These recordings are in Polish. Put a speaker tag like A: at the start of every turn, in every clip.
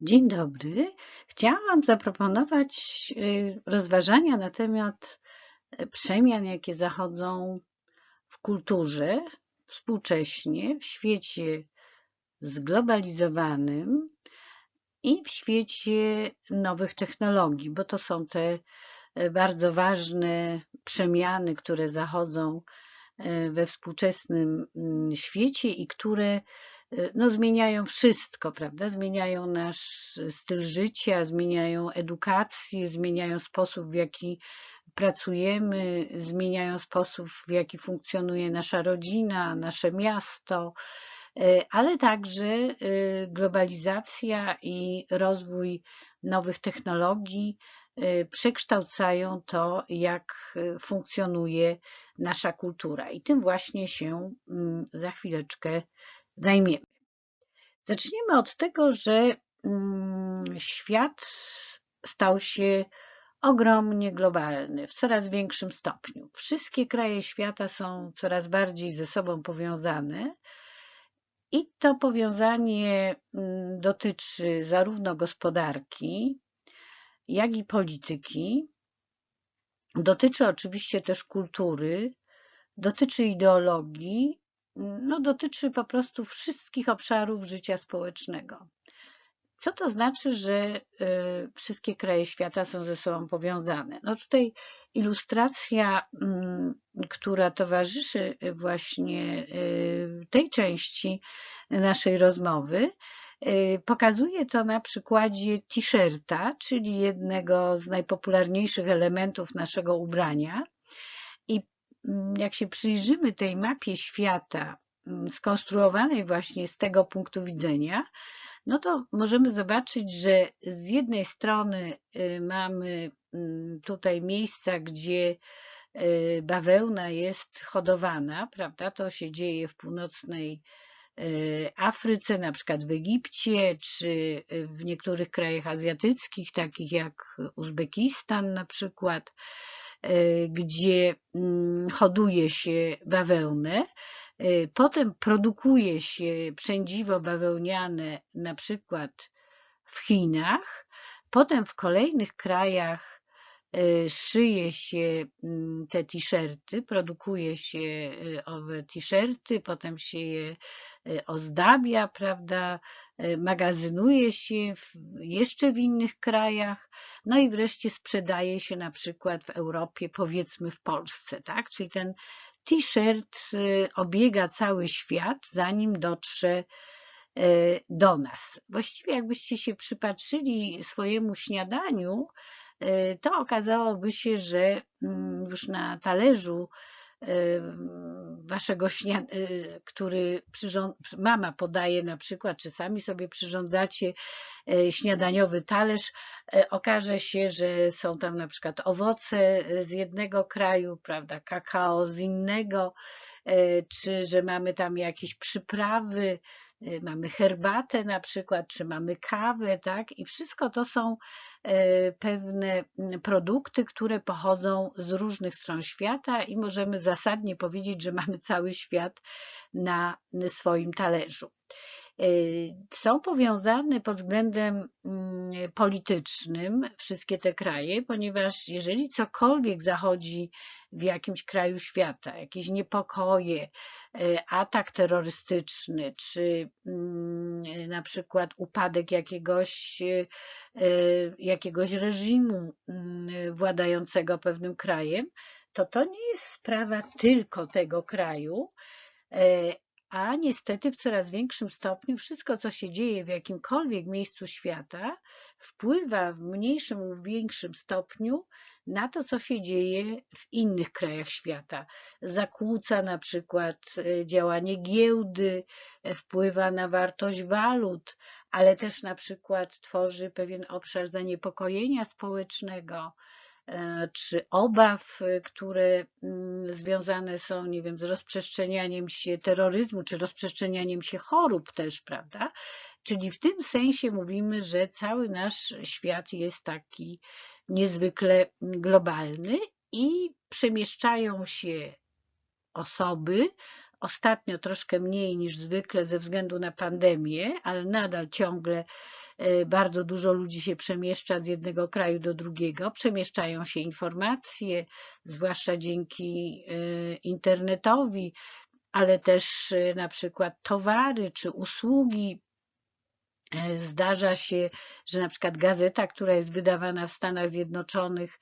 A: Dzień dobry. Chciałam zaproponować y, rozważania na temat y, przemian, jakie zachodzą w kulturze współcześnie, w świecie zglobalizowanym i w świecie nowych technologii, bo to są te y, bardzo ważne przemiany, które zachodzą we współczesnym mm, świecie i które no, zmieniają wszystko, prawda? Zmieniają nasz styl życia, zmieniają edukację, zmieniają sposób, w jaki pracujemy, zmieniają sposób, w jaki funkcjonuje nasza rodzina, nasze miasto, e, ale także e, globalizacja i rozwój nowych technologii e, przekształcają to, jak funkcjonuje nasza kultura. I tym właśnie się mm, za chwileczkę zajmiemy. Zaczniemy od tego, że mm, świat stał się ogromnie globalny, w coraz większym stopniu. Wszystkie kraje świata są coraz bardziej ze sobą powiązane i to powiązanie mm, dotyczy zarówno gospodarki, jak i polityki. Dotyczy oczywiście też kultury, dotyczy ideologii no, dotyczy po prostu wszystkich obszarów życia społecznego. Co to znaczy, że y, wszystkie kraje świata są ze sobą powiązane? No tutaj ilustracja, mm, która towarzyszy właśnie y, tej części naszej rozmowy, y, pokazuje to na przykładzie t-shirta, czyli jednego z najpopularniejszych elementów naszego ubrania. Mm, jak się przyjrzymy tej mapie świata, mm, skonstruowanej właśnie z tego punktu widzenia, no to możemy zobaczyć, że z jednej strony y, mamy mm, tutaj miejsca, gdzie y, bawełna jest hodowana, prawda? To się dzieje w północnej y, Afryce, na przykład w Egipcie, czy w niektórych krajach azjatyckich, takich jak Uzbekistan na przykład. E, gdzie mm, hoduje się bawełnę, e, potem produkuje się przędziwo bawełniane na przykład w Chinach, potem w kolejnych krajach szyje się mm, te t-shirty, produkuje się owe t-shirty, potem się je ozdabia, prawda, magazynuje się w, jeszcze w innych krajach, no i wreszcie sprzedaje się na przykład w Europie, powiedzmy w Polsce, tak? Czyli ten t-shirt y, obiega cały świat, zanim dotrze y, do nas. Właściwie jakbyście się przypatrzyli swojemu śniadaniu, y, to okazałoby się, że mm, już na talerzu waszego śniadania, który mama podaje na przykład, czy sami sobie przyrządzacie śniadaniowy talerz, okaże się, że są tam na przykład owoce z jednego kraju, prawda, kakao z innego, czy że mamy tam jakieś przyprawy, Y, mamy herbatę na przykład, czy mamy kawę, tak? I wszystko to są y, pewne mm, produkty, które pochodzą z różnych stron świata i możemy zasadnie powiedzieć, że mamy cały świat na swoim talerzu. Y, są powiązane pod względem mm, politycznym wszystkie te kraje, ponieważ jeżeli cokolwiek zachodzi w jakimś kraju świata, jakieś niepokoje, y, atak terrorystyczny, czy mm, na przykład upadek jakiegoś, y, jakiegoś reżimu mm, władającego pewnym krajem, to to nie jest sprawa tylko tego kraju, a niestety w coraz większym stopniu wszystko, co się dzieje w jakimkolwiek miejscu świata, wpływa w mniejszym lub większym stopniu na to, co się dzieje w innych krajach świata. Zakłóca na przykład e, działanie giełdy, e, wpływa na wartość walut, ale też na przykład tworzy pewien obszar zaniepokojenia społecznego czy obaw, e, które mm, związane są, nie wiem, z rozprzestrzenianiem się terroryzmu, czy rozprzestrzenianiem się chorób też, prawda? Czyli w tym sensie mówimy, że cały nasz świat jest taki niezwykle globalny i przemieszczają się osoby ostatnio troszkę mniej niż zwykle ze względu na pandemię, ale nadal ciągle e, bardzo dużo ludzi się przemieszcza z jednego kraju do drugiego. Przemieszczają się informacje, zwłaszcza dzięki e, internetowi, ale też e, na przykład towary czy usługi. Zdarza się, że na przykład gazeta, która jest wydawana w Stanach Zjednoczonych,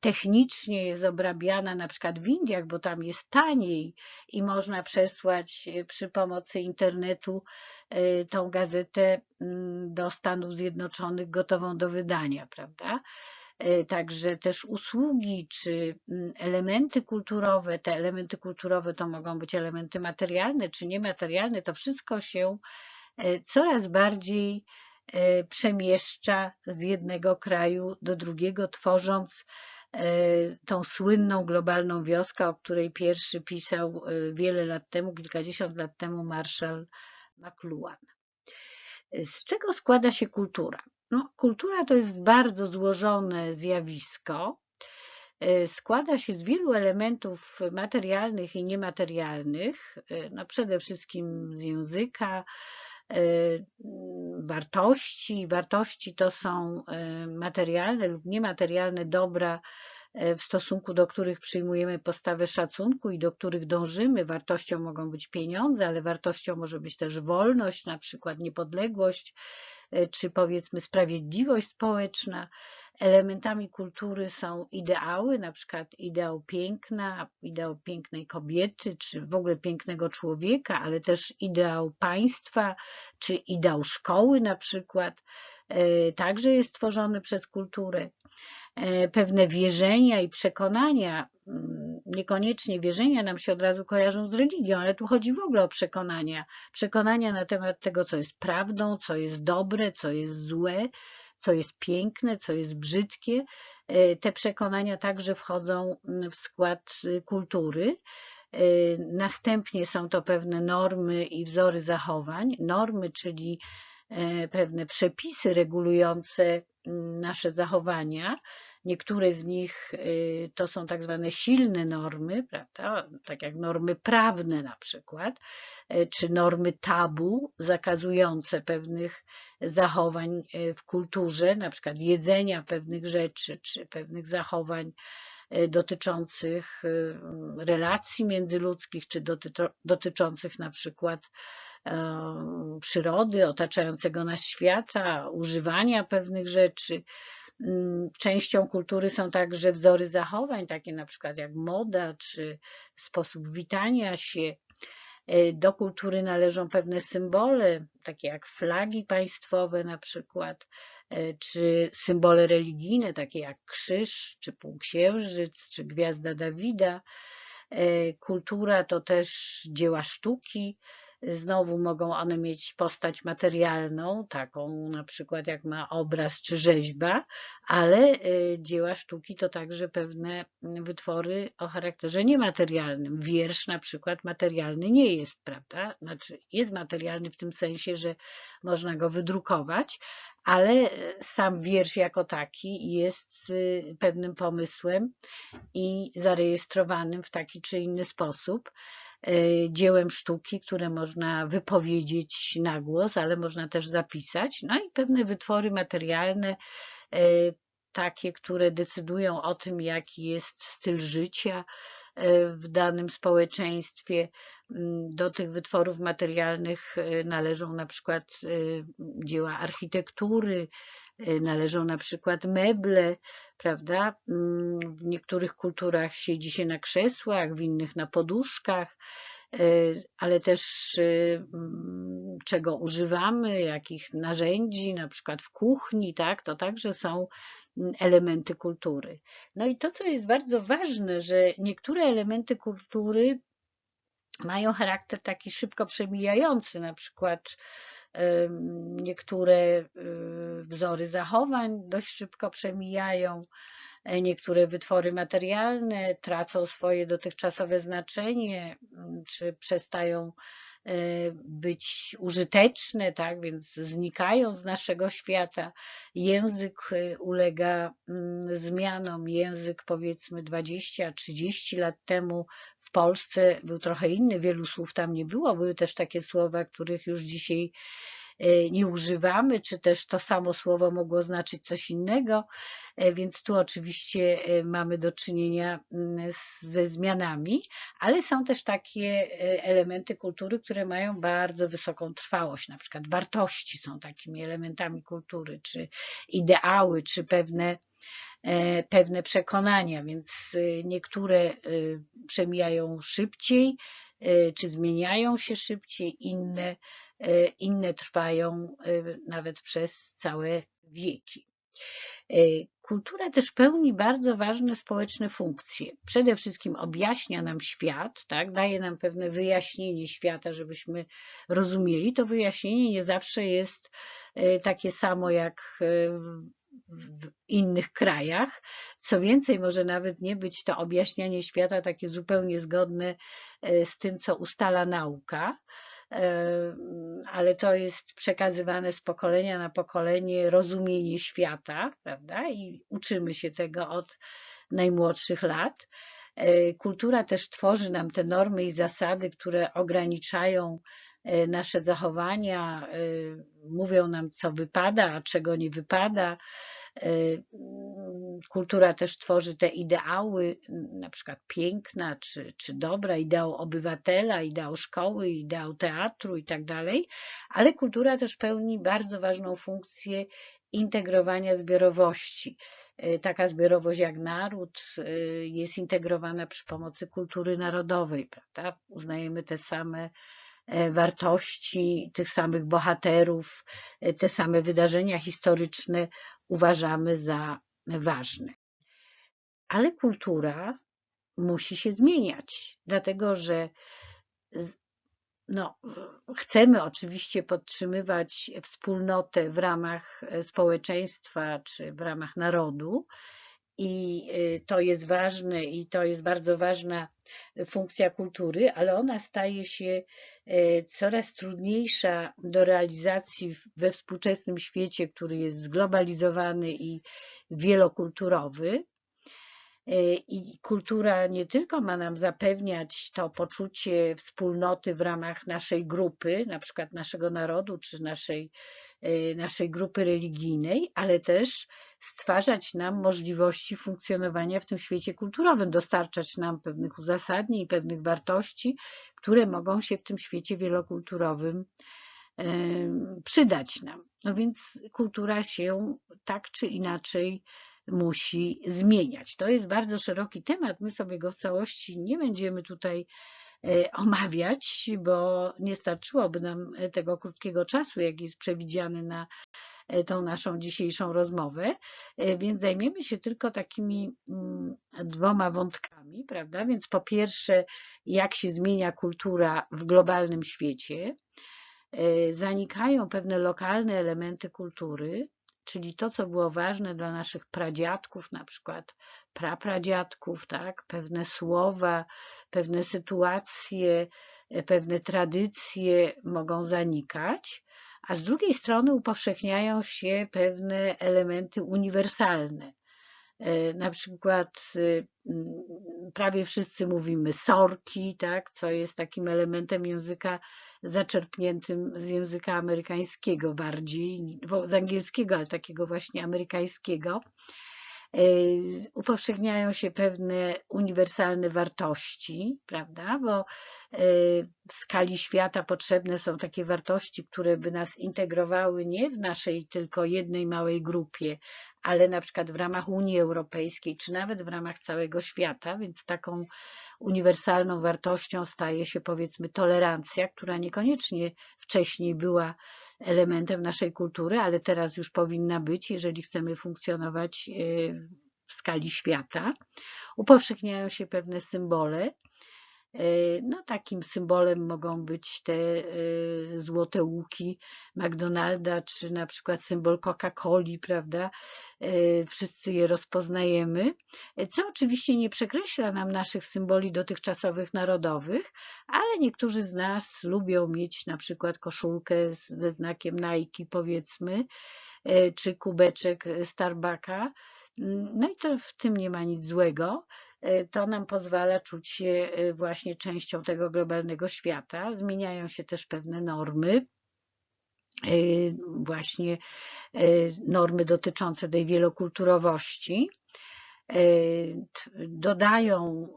A: technicznie jest obrabiana na przykład w Indiach, bo tam jest taniej i można przesłać e, przy pomocy internetu e, tą gazetę mm, do Stanów Zjednoczonych gotową do wydania, prawda? Także też usługi czy mm, elementy kulturowe, te elementy kulturowe to mogą być elementy materialne czy niematerialne, to wszystko się coraz bardziej E, przemieszcza z jednego kraju do drugiego, tworząc e, tą słynną globalną wioskę, o której pierwszy pisał e, wiele lat temu, kilkadziesiąt lat temu Marshall McLuhan. Z czego składa się kultura? No, kultura to jest bardzo złożone zjawisko. Składa się z wielu elementów materialnych i niematerialnych, no przede wszystkim z języka, wartości. Wartości to są y, materialne lub niematerialne dobra, y, w stosunku do których przyjmujemy postawę szacunku i do których dążymy. Wartością mogą być pieniądze, ale wartością może być też wolność, na przykład niepodległość, czy powiedzmy sprawiedliwość społeczna. Elementami kultury są ideały, na przykład ideał piękna, ideał pięknej kobiety, czy w ogóle pięknego człowieka, ale też ideał państwa, czy ideał szkoły na przykład, e, także jest tworzony przez kulturę. E, pewne wierzenia i przekonania, mm, niekoniecznie wierzenia nam się od razu kojarzą z religią, ale tu chodzi w ogóle o przekonania. Przekonania na temat tego, co jest prawdą, co jest dobre, co jest złe, co jest piękne, co jest brzydkie. E, te przekonania także wchodzą w skład y, kultury. E, następnie są to pewne normy i wzory zachowań. Normy, czyli e, pewne przepisy regulujące nasze zachowania, Niektóre z nich y, to są tak zwane silne normy, prawda? tak jak normy prawne na przykład, y, czy normy tabu zakazujące pewnych zachowań y, w kulturze, na przykład jedzenia pewnych rzeczy, czy pewnych zachowań dotyczących relacji międzyludzkich, czy dotyczących na przykład przyrody, otaczającego nas świata, używania pewnych rzeczy, częścią kultury są także wzory zachowań, takie na przykład jak moda czy sposób witania się. E, do kultury należą pewne symbole, takie jak flagi państwowe na przykład, e, czy symbole religijne, takie jak krzyż, czy półksiężyc, czy gwiazda Dawida. E, kultura to też dzieła sztuki, Znowu mogą one mieć postać materialną, taką na przykład jak ma obraz czy rzeźba, ale y, dzieła sztuki to także pewne wytwory o charakterze niematerialnym. Wiersz na przykład materialny nie jest, prawda? Znaczy jest materialny w tym sensie, że można go wydrukować, ale sam wiersz jako taki jest y, pewnym pomysłem i zarejestrowanym w taki czy inny sposób. E, dziełem sztuki, które można wypowiedzieć na głos, ale można też zapisać. No i pewne wytwory materialne, e, takie, które decydują o tym, jaki jest styl życia e, w danym społeczeństwie. Mm, do tych wytworów materialnych należą na przykład dzieła architektury, należą na przykład meble, prawda? Mm, w niektórych kulturach siedzi się na krzesłach, w innych na poduszkach, e, ale też e, mm, czego używamy, jakich narzędzi, na przykład w kuchni, tak? To także są mm, elementy kultury. No i to, co jest bardzo ważne, że niektóre elementy kultury mają charakter taki szybko przemijający, na przykład Niektóre y, wzory zachowań dość szybko przemijają, e, niektóre wytwory materialne tracą swoje dotychczasowe znaczenie, czy przestają być użyteczne, tak, więc znikają z naszego świata. Język ulega mm, zmianom. Język powiedzmy 20-30 lat temu w Polsce był trochę inny, wielu słów tam nie było. Były też takie słowa, których już dzisiaj E, nie używamy, czy też to samo słowo mogło znaczyć coś innego, e, więc tu oczywiście e, mamy do czynienia mm, ze zmianami, ale są też takie elementy kultury, które mają bardzo wysoką trwałość, na przykład wartości są takimi elementami kultury, czy ideały, czy pewne pewne przekonania, więc niektóre przemijają szybciej, czy zmieniają się szybciej, inne inne trwają e, nawet przez całe wieki. E, kultura też pełni bardzo ważne społeczne funkcje. Przede wszystkim objaśnia nam świat, tak? daje nam pewne wyjaśnienie świata, żebyśmy rozumieli. To wyjaśnienie nie zawsze jest takie samo jak w innych krajach. Co więcej, może nawet nie być to objaśnianie świata takie zupełnie zgodne z tym, co ustala nauka ale to jest przekazywane z pokolenia na pokolenie rozumienie świata, prawda? I uczymy się tego od najmłodszych lat. E, kultura też tworzy nam te normy i zasady, które ograniczają e, nasze zachowania, e, mówią nam, co wypada, a czego nie wypada. Kultura też tworzy te ideały, na przykład piękna czy, czy dobra, ideał obywatela, ideał szkoły, ideał teatru i tak dalej, ale kultura też pełni bardzo ważną funkcję integrowania zbiorowości. Y, taka zbiorowość jak naród y, jest integrowana przy pomocy kultury narodowej, prawda? Uznajemy te same E, wartości tych samych bohaterów, e, te same wydarzenia historyczne uważamy za ważne. Ale kultura musi się zmieniać, dlatego że no, chcemy oczywiście podtrzymywać wspólnotę w ramach e, społeczeństwa czy w ramach narodu, i y, to jest ważne i to jest bardzo ważna funkcja kultury, ale ona staje się y, coraz trudniejsza do realizacji we współczesnym świecie, który jest zglobalizowany i wielokulturowy. Y, I kultura nie tylko ma nam zapewniać to poczucie wspólnoty w ramach naszej grupy, na przykład naszego narodu czy naszej Y, naszej grupy religijnej, ale też stwarzać nam możliwości funkcjonowania w tym świecie kulturowym, dostarczać nam pewnych uzasadnień, pewnych wartości, które mogą się w tym świecie wielokulturowym przydać nam. No więc kultura się tak czy inaczej musi zmieniać. To jest bardzo szeroki temat. My sobie go w całości nie będziemy tutaj E, omawiać, bo nie starczyłoby nam tego krótkiego czasu, jaki jest przewidziany na e, tą naszą dzisiejszą rozmowę, e, więc zajmiemy się tylko takimi mm, dwoma wątkami, prawda? Więc po pierwsze, jak się zmienia kultura w globalnym świecie, zanikają pewne lokalne elementy kultury, czyli to, co było ważne dla naszych pradziadków, na przykład prapradziadków, tak? pewne słowa, pewne sytuacje, pewne tradycje mogą zanikać, a z drugiej strony upowszechniają się pewne elementy uniwersalne. E, na przykład y, prawie wszyscy mówimy sorki, tak, co jest takim elementem języka zaczerpniętym z języka amerykańskiego bardziej, z angielskiego, ale takiego właśnie amerykańskiego. E, upowszechniają się pewne uniwersalne wartości, prawda? Bo e, w skali świata potrzebne są takie wartości, które by nas integrowały nie w naszej tylko jednej małej grupie, ale na przykład w ramach Unii Europejskiej, czy nawet w ramach całego świata, więc taką uniwersalną wartością staje się powiedzmy tolerancja, która niekoniecznie wcześniej była elementem naszej kultury, ale teraz już powinna być, jeżeli chcemy funkcjonować e, w skali świata. Upowszechniają się pewne symbole, No, takim symbolem mogą być te złote łuki McDonalda, czy na przykład symbol Coca-Coli, prawda? Wszyscy je rozpoznajemy, co oczywiście nie przekreśla nam naszych symboli dotychczasowych narodowych, ale niektórzy z nas lubią mieć na przykład koszulkę ze znakiem Nike, powiedzmy, czy kubeczek Starbucka. No i to w tym nie ma nic złego. To nam pozwala czuć się właśnie częścią tego globalnego świata. Zmieniają się też pewne normy, właśnie normy dotyczące tej wielokulturowości. Dodają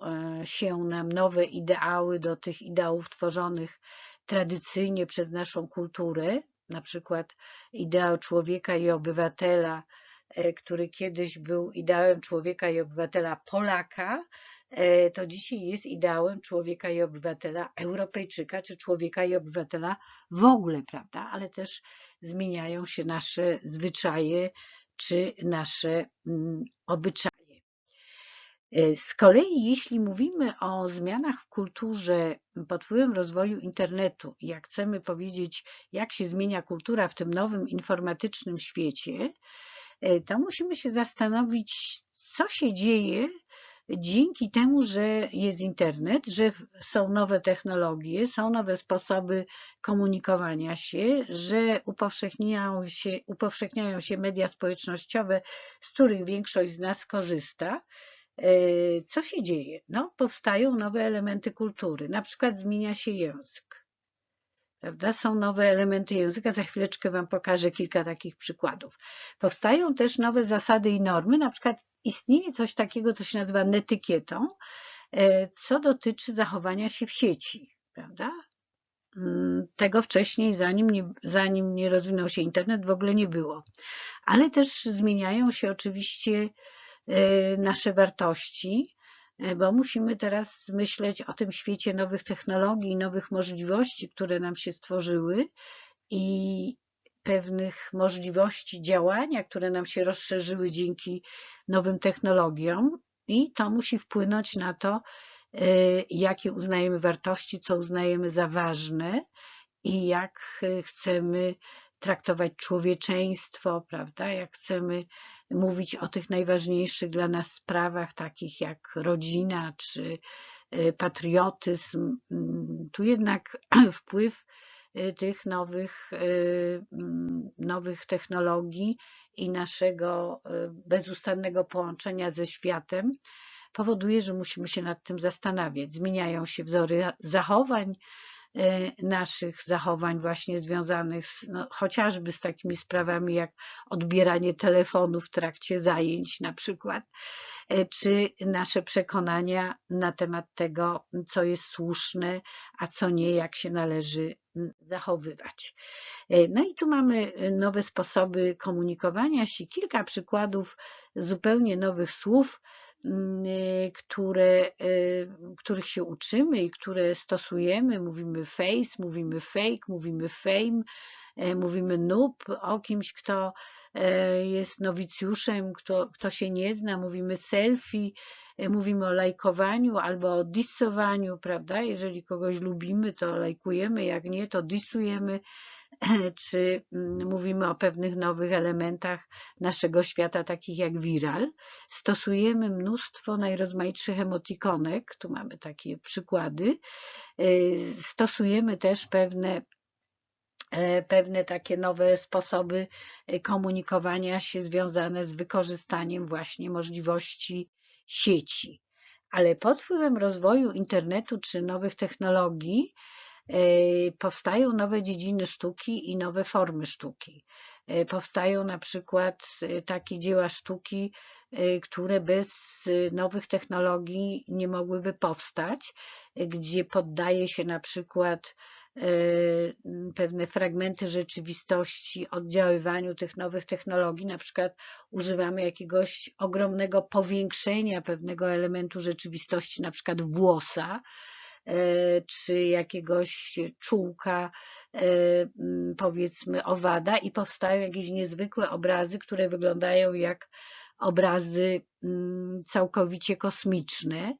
A: się nam nowe ideały do tych ideałów tworzonych tradycyjnie przez naszą kulturę, na przykład ideał człowieka i obywatela, który kiedyś był ideałem człowieka i obywatela Polaka, to dzisiaj jest ideałem człowieka i obywatela Europejczyka, czy człowieka i obywatela w ogóle, prawda? Ale też zmieniają się nasze zwyczaje, czy nasze mm, obyczaje. Z kolei, jeśli mówimy o zmianach w kulturze pod wpływem rozwoju internetu, jak chcemy powiedzieć, jak się zmienia kultura w tym nowym informatycznym świecie, to musimy się zastanowić, co się dzieje dzięki temu, że jest internet, że są nowe technologie, są nowe sposoby komunikowania się, że upowszechniają się, upowszechniają się media społecznościowe, z których większość z nas korzysta. Co się dzieje? No, powstają nowe elementy kultury, na przykład zmienia się język. Prawda? Są nowe elementy języka, za chwileczkę Wam pokażę kilka takich przykładów. Powstają też nowe zasady i normy, na przykład istnieje coś takiego, co się nazywa netykietą, co dotyczy zachowania się w sieci. Prawda? Mm, tego wcześniej, zanim nie, zanim nie rozwinął się internet, w ogóle nie było. Ale też zmieniają się oczywiście nasze wartości, bo musimy teraz myśleć o tym świecie nowych technologii, nowych możliwości, które nam się stworzyły i pewnych możliwości działania, które nam się rozszerzyły dzięki nowym technologiom i to musi wpłynąć na to, jakie uznajemy wartości, co uznajemy za ważne i jak chcemy traktować człowieczeństwo, prawda? Jak chcemy mówić o tych najważniejszych dla nas sprawach, takich jak rodzina czy e, patriotyzm. Mm, tu jednak wpływ e, tych nowych, e, mm, nowych technologii i naszego bezustannego połączenia ze światem powoduje, że musimy się nad tym zastanawiać. Zmieniają się wzory zachowań, naszych zachowań właśnie związanych z, no, chociażby z takimi sprawami jak odbieranie telefonu w trakcie zajęć na przykład, e, czy nasze przekonania na temat tego, co jest słuszne, a co nie, jak się należy zachowywać. E, no i tu mamy nowe sposoby komunikowania się, kilka przykładów zupełnie nowych słów, y, które, y, których się uczymy i które stosujemy. Mówimy face, mówimy fake, mówimy fame, e, mówimy noob o kimś, kto jest nowicjuszem, kto, kto się nie zna, mówimy selfie, mówimy o lajkowaniu albo o dissowaniu, prawda? Jeżeli kogoś lubimy, to lajkujemy, jak nie, to disujemy. czy mm, mówimy o pewnych nowych elementach naszego świata, takich jak viral. Stosujemy mnóstwo najrozmaitszych emotikonek, tu mamy takie przykłady. Y, stosujemy też pewne e, pewne takie nowe sposoby e, komunikowania się związane z wykorzystaniem właśnie możliwości sieci. Ale pod wpływem rozwoju internetu czy nowych technologii powstają nowe dziedziny sztuki i nowe formy sztuki. E, powstają na przykład e, takie dzieła sztuki, które bez nowych technologii nie mogłyby powstać, gdzie poddaje się na przykład pewne fragmenty rzeczywistości oddziaływaniu tych nowych technologii, na przykład używamy jakiegoś ogromnego powiększenia pewnego elementu rzeczywistości, na przykład włosa, czy jakiegoś czółka, e, powiedzmy owada i powstają jakieś niezwykłe obrazy, które wyglądają jak obrazy całkowicie kosmiczne.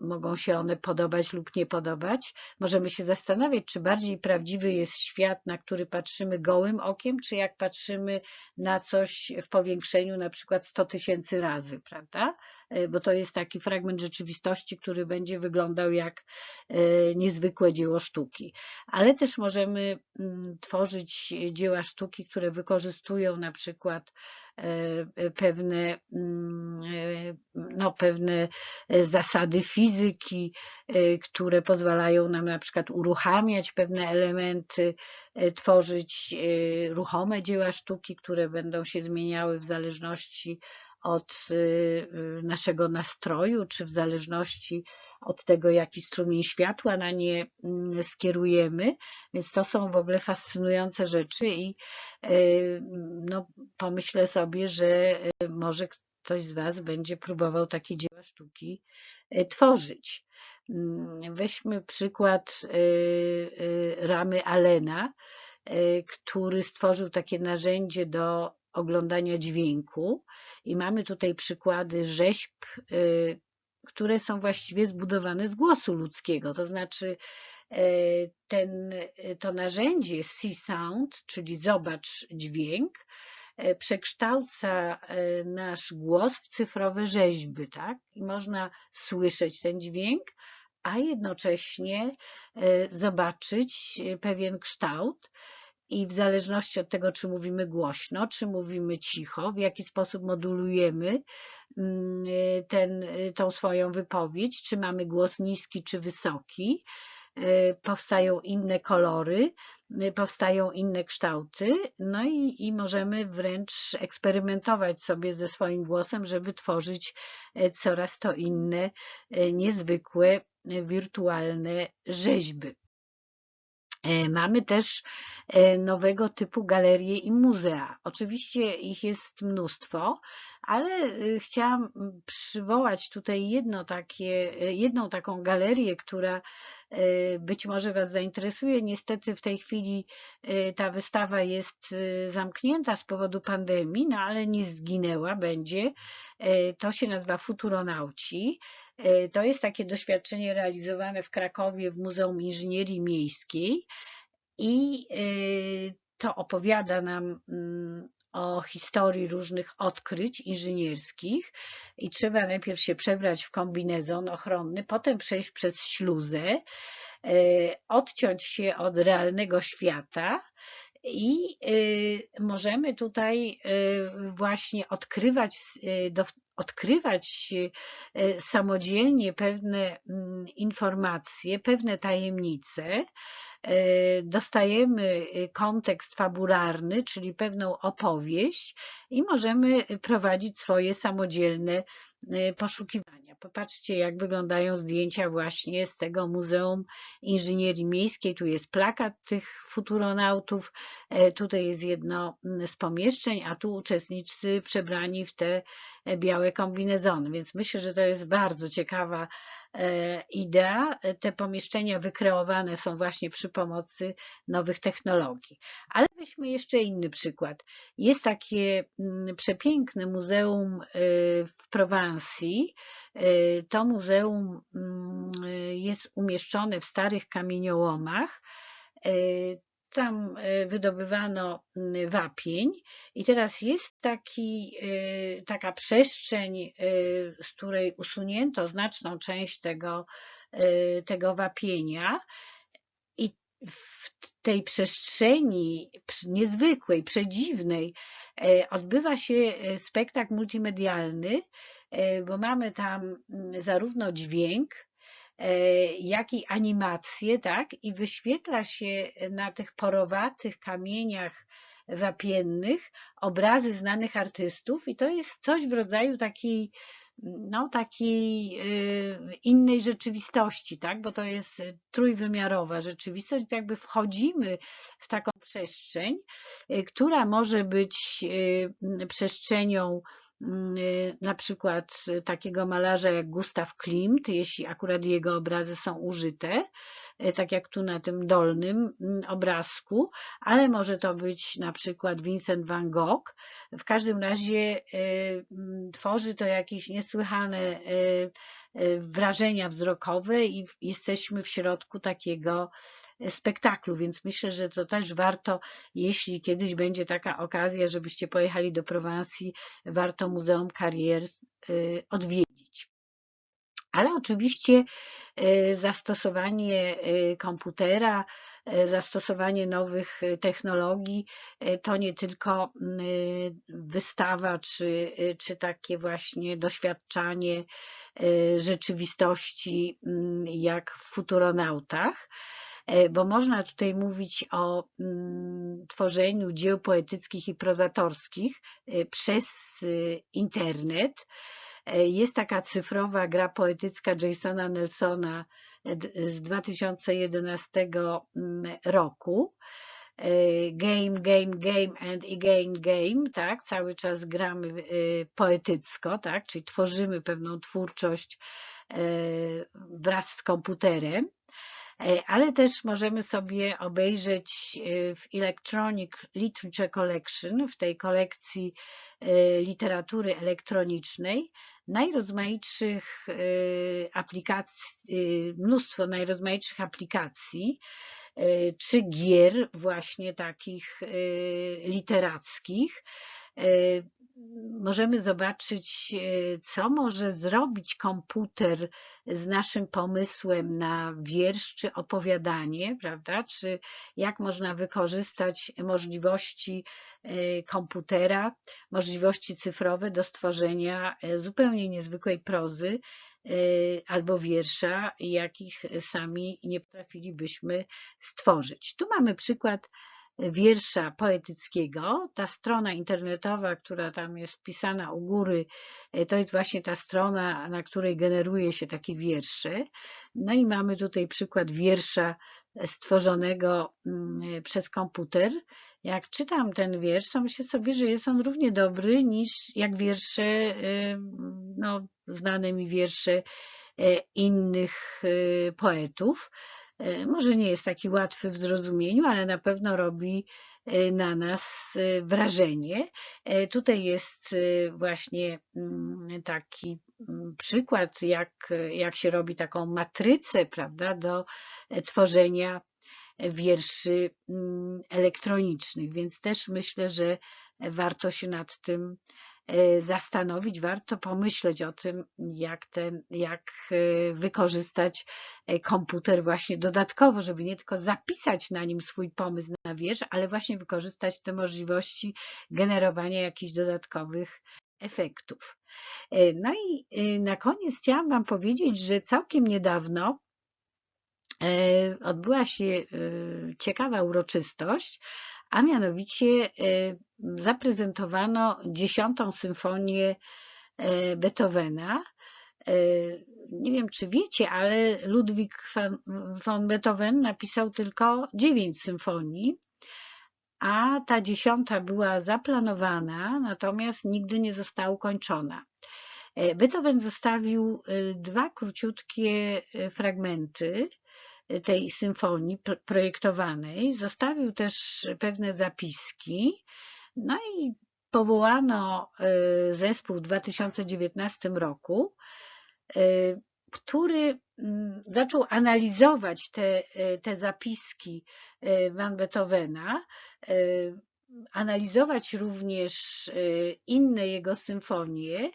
A: Mogą się one podobać lub nie podobać. Możemy się zastanawiać, czy bardziej prawdziwy jest świat, na który patrzymy gołym okiem, czy jak patrzymy na coś w powiększeniu na przykład 100 tysięcy razy, prawda? E, bo to jest taki fragment rzeczywistości, który będzie wyglądał jak e, niezwykłe dzieło sztuki. Ale też możemy mm, tworzyć dzieła sztuki, które wykorzystują na przykład e, pewne, mm, no, pewne zasady fizyki, które pozwalają nam na przykład uruchamiać pewne elementy, tworzyć ruchome dzieła sztuki, które będą się zmieniały w zależności od naszego nastroju, czy w zależności od tego, jaki strumień światła na nie mm, skierujemy. Więc to są w ogóle fascynujące rzeczy i no, pomyślę sobie, że może ktoś z Was będzie próbował takie dzieła sztuki tworzyć. Mm, weźmy przykład ramy Alena, który stworzył takie narzędzie do oglądania dźwięku i mamy tutaj przykłady rzeźb, które są właściwie zbudowane z głosu ludzkiego, to znaczy ten, to narzędzie See Sound, czyli zobacz dźwięk, przekształca nasz głos w cyfrowe rzeźby, tak? I można słyszeć ten dźwięk, a jednocześnie zobaczyć pewien kształt i w zależności od tego, czy mówimy głośno, czy mówimy cicho, w jaki sposób modulujemy mm, ten, tą swoją wypowiedź, czy mamy głos niski, czy wysoki, e, powstają inne kolory, e, powstają inne kształty, no i, i możemy wręcz eksperymentować sobie ze swoim głosem, żeby tworzyć e, coraz to inne, niezwykłe, wirtualne rzeźby. E, mamy też e, nowego typu galerie i muzea. Oczywiście ich jest mnóstwo, ale e, chciałam przywołać tutaj jedno takie, jedną taką galerię, która być może Was zainteresuje. Niestety w tej chwili ta wystawa jest zamknięta z powodu pandemii, no ale nie zginęła, będzie. To się nazywa Futuronauci. E, to jest takie doświadczenie realizowane w Krakowie w Muzeum Inżynierii Miejskiej i e, to opowiada nam mm, o historii różnych odkryć inżynierskich. I trzeba najpierw się przebrać w kombinezon ochronny, potem przejść przez śluzę, e, odciąć się od realnego świata i możemy tutaj właśnie odkrywać, odkrywać samodzielnie pewne mm, informacje, pewne tajemnice, dostajemy kontekst fabularny, czyli pewną opowieść i możemy prowadzić swoje samodzielne poszukiwania. Popatrzcie, jak wyglądają zdjęcia właśnie z tego Muzeum Inżynierii Miejskiej. Tu jest plakat tych futuronautów, e, tutaj jest jedno mm, z pomieszczeń, a tu uczestnicy przebrani w te e, białe kombinezony. Więc myślę, że to jest bardzo ciekawa e, idea. Te pomieszczenia wykreowane są właśnie przy pomocy nowych technologii. Ale weźmy jeszcze inny przykład. Jest takie mm, przepiękne muzeum w Prowansji, Y, to muzeum mm, jest umieszczone w starych kamieniołomach. Y, tam y, wydobywano mm, wapień. I teraz jest taki, taka przestrzeń, z której usunięto znaczną część tego, tego wapienia. I w tej przestrzeni niezwykłej, przedziwnej odbywa się spektakl multimedialny, bo mamy tam mm, zarówno dźwięk, e, jak i animację, tak? I wyświetla się na tych porowatych kamieniach wapiennych obrazy znanych artystów i to jest coś w rodzaju takiej no, takiej y, innej rzeczywistości, tak? bo to jest trójwymiarowa rzeczywistość, jakby wchodzimy w taką przestrzeń, y, która może być y, przestrzenią na przykład takiego malarza jak Gustav Klimt, jeśli akurat jego obrazy są użyte, y, tak jak tu na tym dolnym mm, obrazku, ale może to być na przykład Vincent van Gogh. W każdym razie y, mm, tworzy to jakieś niesłychane wrażenia wzrokowe i jesteśmy w środku takiego spektaklu, więc myślę, że to też warto, jeśli kiedyś będzie taka okazja, żebyście pojechali do Prowansji, warto Muzeum Carrier odwiedzić. Ale oczywiście zastosowanie komputera, zastosowanie nowych technologii to nie tylko wystawa czy, czy takie właśnie doświadczanie rzeczywistości jak w futuronautach, bo można tutaj mówić o tworzeniu dzieł poetyckich i prozatorskich przez internet. Jest taka cyfrowa gra poetycka Jasona Nelsona z 2011 roku. Game, game, game and again game, tak? Cały czas gramy poetycko, tak? Czyli tworzymy pewną twórczość wraz z komputerem. Ale też możemy sobie obejrzeć w Electronic Literature Collection, w tej kolekcji literatury elektronicznej, najrozmaitszych aplikacji, mnóstwo najrozmaitszych aplikacji, czy gier właśnie takich literackich. Możemy zobaczyć, co może zrobić komputer z naszym pomysłem na wiersz czy opowiadanie, prawda? Czy jak można wykorzystać możliwości komputera, możliwości cyfrowe do stworzenia zupełnie niezwykłej prozy albo wiersza, jakich sami nie potrafilibyśmy stworzyć. Tu mamy przykład wiersza poetyckiego. Ta strona internetowa, która tam jest wpisana u góry, to jest właśnie ta strona, na której generuje się takie wiersze. No i mamy tutaj przykład wiersza stworzonego przez komputer. Jak czytam ten wiersz, to myślę sobie, że jest on równie dobry niż jak wiersze, no, znane mi wiersze innych poetów. Może nie jest taki łatwy w zrozumieniu, ale na pewno robi na nas wrażenie. Tutaj jest właśnie taki przykład, jak, jak się robi taką matrycę, prawda, do tworzenia wierszy elektronicznych, więc też myślę, że warto się nad tym zastanowić, warto pomyśleć o tym, jak, ten, jak wykorzystać komputer właśnie dodatkowo, żeby nie tylko zapisać na nim swój pomysł na wiersz, ale właśnie wykorzystać te możliwości generowania jakichś dodatkowych efektów. No i na koniec chciałam Wam powiedzieć, że całkiem niedawno odbyła się ciekawa uroczystość, a mianowicie zaprezentowano dziesiątą symfonię Beethovena. Nie wiem, czy wiecie, ale Ludwik von Beethoven napisał tylko dziewięć symfonii, a ta dziesiąta była zaplanowana, natomiast nigdy nie została ukończona. Beethoven zostawił dwa króciutkie fragmenty, tej symfonii projektowanej. Zostawił też pewne zapiski. No i powołano y, zespół w 2019 roku, y, który mm, zaczął analizować te, y, te zapiski Van Beethovena, analizować również inne jego symfonie.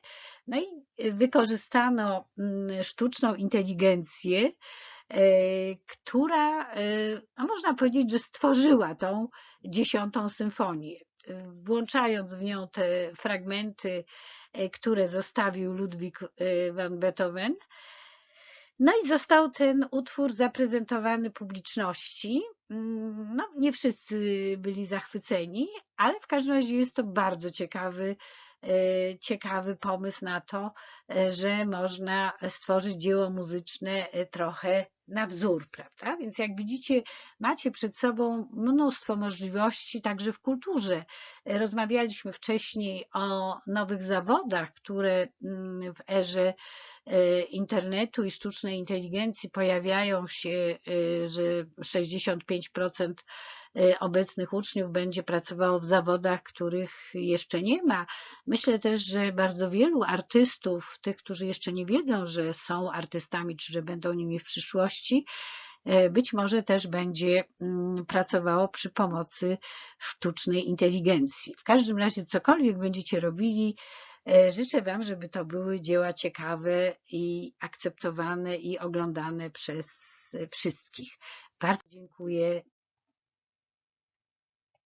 A: No i wykorzystano mm, sztuczną inteligencję, która, e, a można powiedzieć, że stworzyła tą dziesiątą symfonię, e, włączając w nią te fragmenty, które zostawił Ludwik van Beethoven. No i został ten utwór zaprezentowany publiczności. Mm, no, nie wszyscy byli zachwyceni, ale w każdym razie jest to bardzo ciekawy E, ciekawy pomysł na to, e, że można stworzyć dzieło muzyczne e, trochę na wzór, prawda? Więc jak widzicie, macie przed sobą mnóstwo możliwości także w kulturze. Rozmawialiśmy wcześniej o nowych zawodach, które mm, w erze e, internetu i sztucznej inteligencji pojawiają się, e, że 65% e, obecnych uczniów będzie pracowało w zawodach, których jeszcze nie ma. Myślę też, że bardzo wielu artystów, tych, którzy jeszcze nie wiedzą, że są artystami, czy że będą nimi w przyszłości, być może też będzie mm, pracowało przy pomocy sztucznej inteligencji. W każdym razie, cokolwiek będziecie robili, życzę Wam, żeby to były dzieła ciekawe i akceptowane i oglądane przez wszystkich. Bardzo dziękuję